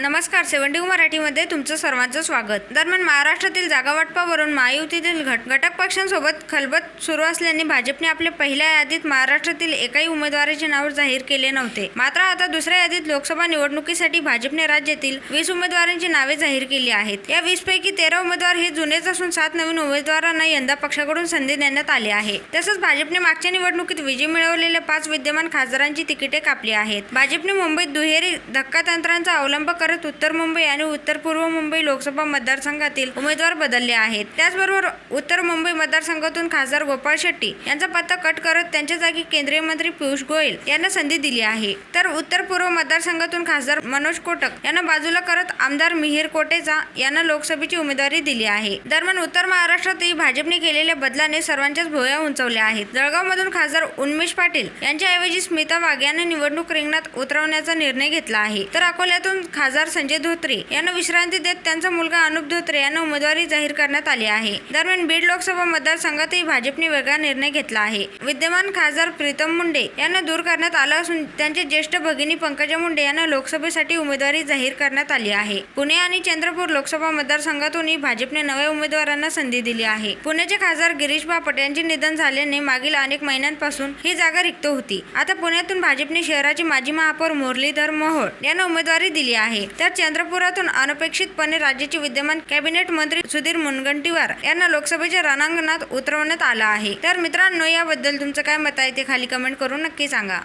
नमस्कार सेव्हन्टी मराठीमध्ये तुमचं सर्वांचं स्वागत. दरम्यान महाराष्ट्रातील जागावाटपावरून महायुतीतील घट घटक पक्षांसोबत खलबत सुरू असल्याने भाजपने आपल्या पहिल्या यादीत महाराष्ट्रातील एकाही उमेदवाराचे नाव जाहीर केले नव्हते. मात्र आता दुसऱ्या यादीत लोकसभा निवडणुकीसाठी भाजपने राज्यातील वीस उमेदवारांची नावे जाहीर केली आहेत. या वीस पैकी तेरा उमेदवार हे जुनेच असून सात नवीन उमेदवारांना यंदा पक्षाकडून संधी देण्यात आली आहे. तसंच भाजपने मागच्या निवडणुकीत विजय मिळवलेल्या पाच विद्यमान खासदारांची तिकिटे कापली आहेत. भाजपने मुंबईत दुहेरी धक्का तंत्रांचा अवलंब करत उत्तर मुंबई आणि उत्तर पूर्व मुंबई लोकसभा मतदारसंघातील उमेदवार बदलले आहेत. त्याचबरोबर उत्तर मुंबई मतदारसंघातून खासदार गोपाळ शेट्टी यांचा पत्ता कट करत त्यांच्या जागी केंद्रीय मंत्री पियुष गोयल यांना संधी दिली आहे. तर उत्तर पूर्व मतदारसंघातून खासदार मनोज कोटक यांना बाजूला करत आमदार मिहिर कोटेचा यांना लोकसभेची उमेदवारी दिली आहे. दरम्यान उत्तर महाराष्ट्रातही भाजपने केलेल्या बदलाने सर्वांच्याच भोया उंचावल्या आहेत. जळगावमधून खासदार उन्मेष पाटील यांच्याऐवजी स्मिता वाघ यांना निवडणूक रिंगणात उतरवण्याचा निर्णय घेतला आहे. तर अकोल्यातून खासदार संजय धोत्रे यांना विश्रांती देत त्यांचा मुलगा अनुप धोत्रे यांना उमेदवारी जाहीर करण्यात आली आहे. दरम्यान बीड लोकसभा मतदारसंघातही भाजपने वेगळा निर्णय घेतला आहे. विद्यमान खासदार प्रीतम मुंडे यांना दूर करण्यात आलं असून त्यांचे ज्येष्ठ भगिनी पंकजा मुंडे यांना लोकसभेसाठी उमेदवारी जाहीर करण्यात आली आहे. पुणे आणि चंद्रपूर लोकसभा मतदारसंघातूनही भाजपने नव्या उमेदवारांना संधी दिली आहे. पुण्याचे खासदार गिरीश बापट यांचे निधन झाल्याने मागील अनेक महिन्यांपासून ही जागा रिक्त होती. आता पुण्यातून भाजपने शहराचे माजी महापौर मुरलीधर मोहोळ यांना उमेदवारी दिली आहे. आहे. तर चंद्रपुरातून अनपेक्षितपणे राज्याचे विद्यमान कॅबिनेट मंत्री सुधीर मुनगंटीवार यांना लोकसभेच्या रणांगणात उतरवण्यात आलं आहे. तर मित्रांनो याबद्दल तुमचं काय मत आहे ते खाली कमेंट करून नक्की सांगा.